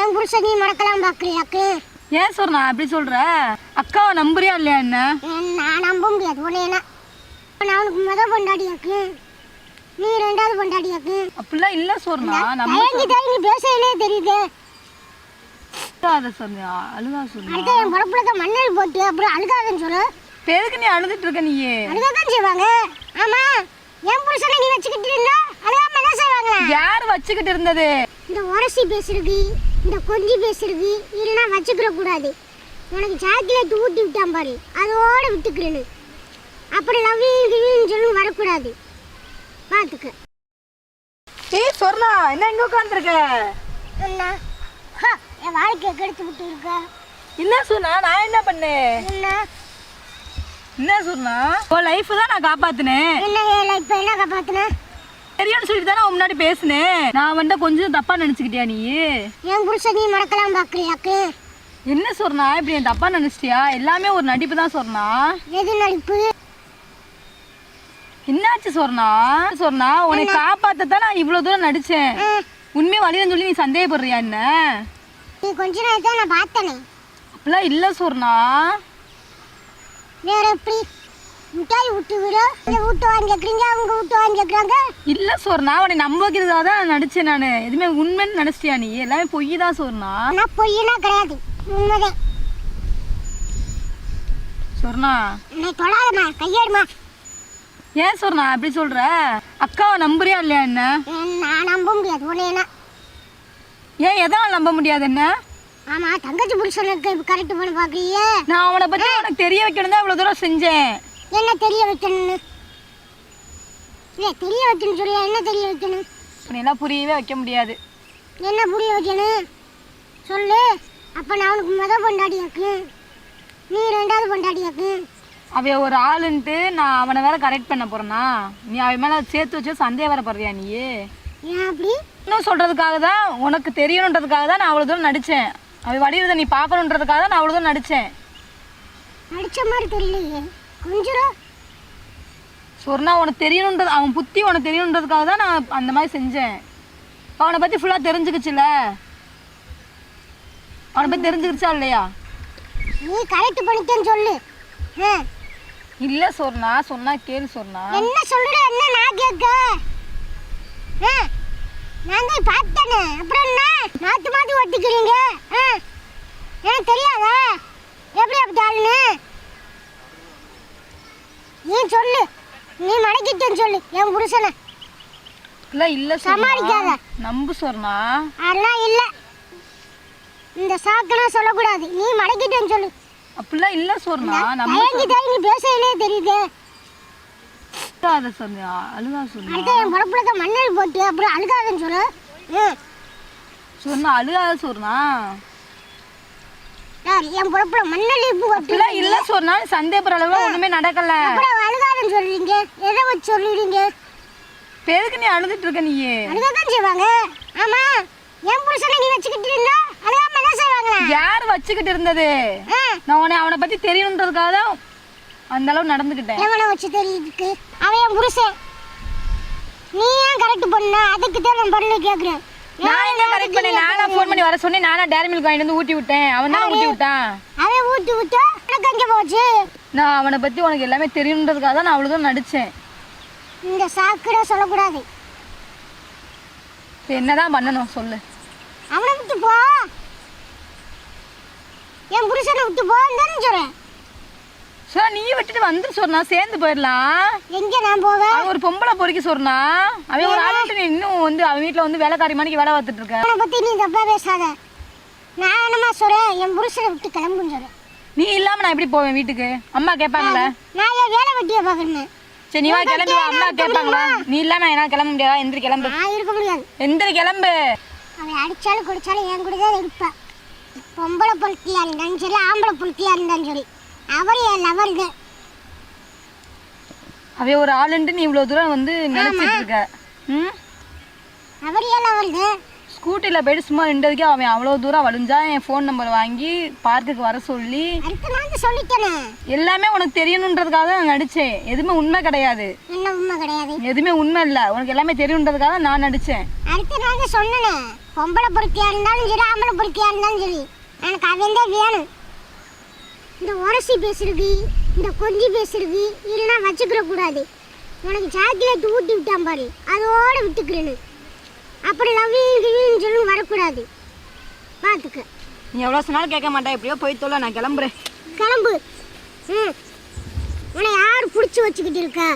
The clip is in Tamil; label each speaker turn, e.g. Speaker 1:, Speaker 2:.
Speaker 1: என் புருஷன் நீ மறக்கலாம் பாக்குறியாக்கு
Speaker 2: ஏன் சொன்னா? அப்படி சொல்ற? அக்காவை நம்புறியா இல்லையா என்ன?
Speaker 1: நான் நம்ப முடியாது. உன்னை என்ன? நான் அவனுக்கு முத பொண்டாடியாக்கு நீ ரெண்டாவது பொண்டாடியாக்கு
Speaker 2: அப்படிலாம் இல்ல சொன்னா. நம்ம
Speaker 1: தயங்கி பேசலே தெரியுது.
Speaker 2: அழுகாத சொன்னா அழுகா சொன்னா
Speaker 1: அடுத்த என் படப்புலக்க மண்ணல் போட்டு அப்புறம் அழுகாதன்னு சொல்லு.
Speaker 2: எதுக்கு நீ அழுதுட்டு இருக்க நீயே?
Speaker 1: அழுகதான் செய்வாங்க. ஆமா என் புருஷனை நீ வச்சுக்கிட்டு இருந்தா அழுகாம என்ன செய்வாங்க?
Speaker 2: யார் வச்சுக்கிட்டு இருந்தது?
Speaker 1: இந்த உரசி பேசுறது. இந்த கொஞ்சி பேசுறது இதெல்லாம் வச்சுக்கிற கூடாது உனக்கு சாக்லேட் ஊட்டி விட்டான் பாரு அதோட விட்டுக்கிறேன்னு. அப்புறம் லவ் சொல்லி வரக்கூடாது. பார்த்துக்க
Speaker 2: ஏய் சொர்ணா என்ன இங்க உட்காந்துருக்க
Speaker 1: என்ன என் வாழ்க்கையை கெடுத்து விட்டு இருக்க
Speaker 2: இல்ல சொன்னா நான் என்ன பண்ணேன்?
Speaker 1: என்ன
Speaker 2: என்ன சொன்னா? உன் லைஃப் தான் நான் காப்பாத்தினேன்.
Speaker 1: என்ன ஏல இப்ப என்ன காப்பாத்துன?
Speaker 2: தெரியும்னு சொல்லிட்டு தானே முன்னாடி பேசினேன். நான் வந்துட்டு கொஞ்சம் தப்பா நினைச்சுக்கிட்டியா நீ?
Speaker 1: என் புருஷன் நீ மறக்கலாம் பாக்குறியாக்கு
Speaker 2: என்ன சொன்னா? இப்படி என் தப்பா நினைச்சிட்டியா? எல்லாமே ஒரு நடிப்பு தான் சொன்னா.
Speaker 1: எது நடிப்பு?
Speaker 2: என்னாச்சு சொன்னா? சொன்னா உன்னை காப்பாத்தத்தான் நான் இவ்வளவு தூரம் நடிச்சேன். உண்மையை வழியன்னு சொல்லி நீ சந்தேகப்படுறியா என்ன?
Speaker 1: நீ கொஞ்ச நேரத்தை நான் பார்த்தனே.
Speaker 2: அப்படிலாம் இல்ல சொன்னா.
Speaker 1: வேற எப்படி? மிட்டாய் விட்டு விட. வீட்டு வாங்கி கேட்குறீங்க அவங்க வீட்டு வாங்கி கேட்குறாங்க
Speaker 2: இல்ல சொன்னா உன்னை நம்ப தான் நான் நடிச்சேன் நான். எதுவுமே உண்மைன்னு நினைச்சிட்டியா நீ? எல்லாமே பொய் தான் சொன்னா
Speaker 1: ஆனால் பொய்யனா கிடையாது. உண்மைதான்
Speaker 2: சொன்னா
Speaker 1: என்னை தொடாதம்மா கையேடுமா.
Speaker 2: ஏன் சொன்னா அப்படி சொல்ற? அக்காவை நம்புறியா இல்லையா என்ன?
Speaker 1: நான் நம்ப முடியாது உன்னை என்ன
Speaker 2: ஏன் எதனால் நம்ப முடியாது என்ன?
Speaker 1: ஆமாம் தங்கச்சி புருஷனுக்கு கரெக்ட் பண்ண பார்க்குறியே
Speaker 2: நான் அவனை பத்தி உனக்கு தெரிய வைக்கணும் தான் இவ்வளவு தூரம் செஞ்சேன்.
Speaker 1: என்ன தெரிய வைக்கணும்னு? இல்லை தெரிய வைக்கணும் சொல்லியா என்ன தெரிய வைக்கணும்?
Speaker 2: எல்லாம் புரியவே வைக்க முடியாது.
Speaker 1: என்ன புரிய வைக்கணும்? சொல்லு. அப்போ நான் அவனுக்கு முத பொண்டாடியாக்கு நீ ரெண்டாவது பொண்டாடியாக்கு
Speaker 2: அவன் ஒரு ஆளுன்ட்டு நான் அவனை வேற கரெக்ட் பண்ண போறேனா? நீ அவன் மேல சேர்த்து வச்சு சந்தேகம் வர போறியா நீ
Speaker 1: ஏன் அப்படி?
Speaker 2: இன்னும் சொல்றதுக்காக தான் உனக்கு தெரியணுன்றதுக்காக தான் நான் அவ்வளவு தூரம் நடிச்சேன். அவன் வடிவதை நீ பார்க்கணுன்றதுக்காக தான் நான் அவ்வளவு தூரம் நடிச்சேன்.
Speaker 1: நடிச்ச மாதிரி தெரியலையே. கொஞ்சம்
Speaker 2: சொன்னா உனக்கு தெரியணுன்றது அவன் புத்தி உனக்கு தெரியணுன்றதுக்காக தான் நான் அந்த மாதிரி செஞ்சேன். அவனை பத்தி ஃபுல்லா தெரிஞ்சுக்கிச்சுல? அவனை பத்தி தெரிஞ்சுக்கிச்சா இல்லையா?
Speaker 1: நீ கரெக்ட் பண்ணிட்டேன்னு சொல்லு.
Speaker 2: இல்ல சொன்னா சொன்னா கேளு சொன்னா
Speaker 1: என்ன சொல்ற என்ன நான் நான் தான் பார்த்தேனே. அப்புறம் என்ன? மாத்தி மாத்தி ஒட்டிக்கிறீங்க? எனக்கு தெரியாதா? எப்படி அப்படி ஆளுன்னு? நீ சொல்லு. நீ மடக்கிட்டேன்னு சொல்லு என் புருஷனை.
Speaker 2: இல்ல இல்ல
Speaker 1: சமாளிக்காத.
Speaker 2: நம்பு சொன்னா
Speaker 1: அதெல்லாம் இல்லை. இந்த சாக்கெல்லாம் சொல்லக்கூடாது. நீ மடக்கிட்டேன்னு சொல்லு.
Speaker 2: அப்படிலாம் இல்ல சொன்னா
Speaker 1: தயங்கி தயங்கி பேசலே தெரியுது.
Speaker 2: அழுகாத சொன்னா அழுகா சொன்னா
Speaker 1: அடுத்த என் படப்புலக்க மண்ணல் போட்டு அப்புறம் அழுகாதன்னு சொல்லு.
Speaker 2: சொன்னா அழுகாத சொன்னா
Speaker 1: என் பொழப்புல மண்ணள்ளி பூ
Speaker 2: அப்படிலாம் இல்ல சொன்னா சந்தேகப்படுற அளவுக்கு ஒண்ணுமே நடக்கல.
Speaker 1: அப்புறம் அழுகாதன்னு சொல்றீங்க. எதை வச்சு சொல்லிடுங்க
Speaker 2: எதுக்கு நீ அழுதுட்டு இருக்க நீ
Speaker 1: அழுகதான் செய்வாங்க. ஆமா என் புருஷனை நீ வச்சுக்கிட்டு இருந்தா அழுகாம என்ன செய்வாங்களா?
Speaker 2: யார் வச்சுக்கிட்டு இருந்தது? நான் உன்னை அவனை பத்தி தெரியணுன்றதுக்காக தான் அந்த அளவு நடந்துக்கிட்டேன்.
Speaker 1: எவனை வச்சு தெரியுதுக்கு அவன் என் புருஷன். நீ ஏன் கரெக்ட் பண்ண? அதுக்கு தான் நான் கேட்குறேன்
Speaker 2: நான் என்ன கரெக்ட் பண்ணேன்? நானா ஃபோன் பண்ணி வர சொன்னேன். நானா டேரி மில்க் வாங்கிட்டு வந்து ஊட்டி விட்டேன். அவன் தானே ஊட்டி விட்டான்?
Speaker 1: அவன் ஊட்டி விட்டா உனக்கு அங்கே போச்சு?
Speaker 2: நான் அவனை பத்தி உனக்கு எல்லாமே தெரியணுன்றதுக்காக தான் நான் அவ்வளவு தூரம் நடிச்சேன்.
Speaker 1: இந்த சாக்குட சொல்லக்கூடாது.
Speaker 2: என்னதான் பண்ணணும் சொல்லு.
Speaker 1: அவனை விட்டு போ. என் புருஷனை விட்டு போன்னு தானே சொல்றேன்.
Speaker 2: சோ நீ விட்டுட்டு வந்து சொன்னா சேர்ந்து போயிடலாம்
Speaker 1: எங்க நான் போவேன்
Speaker 2: அவன் ஒரு பொம்பளை பொறுக்கி சொன்னா அவன் ஒரு ஆளுட்டு இன்னும் வந்து அவன் வீட்டுல வந்து வேலைக்காரி மணிக்கு வேலை பார்த்துட்டு இருக்க.
Speaker 1: அவனை பத்தி நீ தப்பா பேசாத. நான் என்னமா சொல்றேன் என் புருஷனை விட்டு கிளம்புன்னு சொல்றேன்
Speaker 2: நீ இல்லாம நான் எப்படி போவேன் வீட்டுக்கு? அம்மா கேட்பாங்களே?
Speaker 1: நான் என் வேலை வெட்டியை பார்க்கணும்
Speaker 2: சரி நீ வா கிளம்பி அம்மா கேட்பாங்களா? நீ இல்லாம என்ன கிளம்ப முடியாதா? எந்திரி கிளம்பு.
Speaker 1: நான் இருக்க முடியாது.
Speaker 2: எந்திரி கிளம்பு.
Speaker 1: அவன் அடிச்சாலும் குடிச்சாலும் என் கூட தான் இருப்பான் பொம்பளை பொருத்தியா இருந்தாலும் சரி ஆம்பளை பொருத்தியா இருந்தாலும் சரி. அவர் என்
Speaker 2: அவன் ஒரு ஆளுன்ட்டு நீ இவ்வளவு தூரம் வந்து நினைச்சிட்டு இருக்க. ம்?
Speaker 1: அவர் என் லவருங்க
Speaker 2: ஸ்கூட்டியில் போயிட்டு சும்மா நின்றதுக்கே அவன் அவ்வளோ தூரம் வலிஞ்சா என் ஃபோன் நம்பர் வாங்கி பார்க்குக்கு வர சொல்லி
Speaker 1: தான்
Speaker 2: எல்லாமே உனக்கு தெரியணுன்றதுக்காக தான் நான் நடித்தேன் எதுவுமே உண்மை கிடையாது.
Speaker 1: என்ன உண்மை கிடையாது?
Speaker 2: எதுவுமே உண்மை இல்லை. உனக்கு எல்லாமே தெரியணுன்றதுக்காக தான் நான் நடித்தேன்
Speaker 1: அடுத்து நான் தான் சொன்னேனே. பொம்பளை பொறுக்கியா இருந்தாலும் சரி ஆம்பளை பொறுக்கியா இருந்தாலும் சரி. எனக்கு அவன் தான் வேணும். இந்த உரசி பேசுறது இந்த கொஞ்சி பேசுறது இதெல்லாம் வச்சுக்கிற கூடாது உனக்கு சாக்லேட் ஊட்டி விட்டான் பாரு அதோட விட்டுக்கிறேன்னு. அப்புறம் லவ்வின்னு சொல்லி வரக்கூடாது. பார்த்துக்க.
Speaker 2: நீ எவ்வளோ சொன்னாலும் கேட்க மாட்டேன் எப்படியோ போய் தொல்ல நான் கிளம்புறேன்.
Speaker 1: கிளம்பு. ம். உன்னை யார் பிடிச்சி வச்சுக்கிட்டு இருக்கா?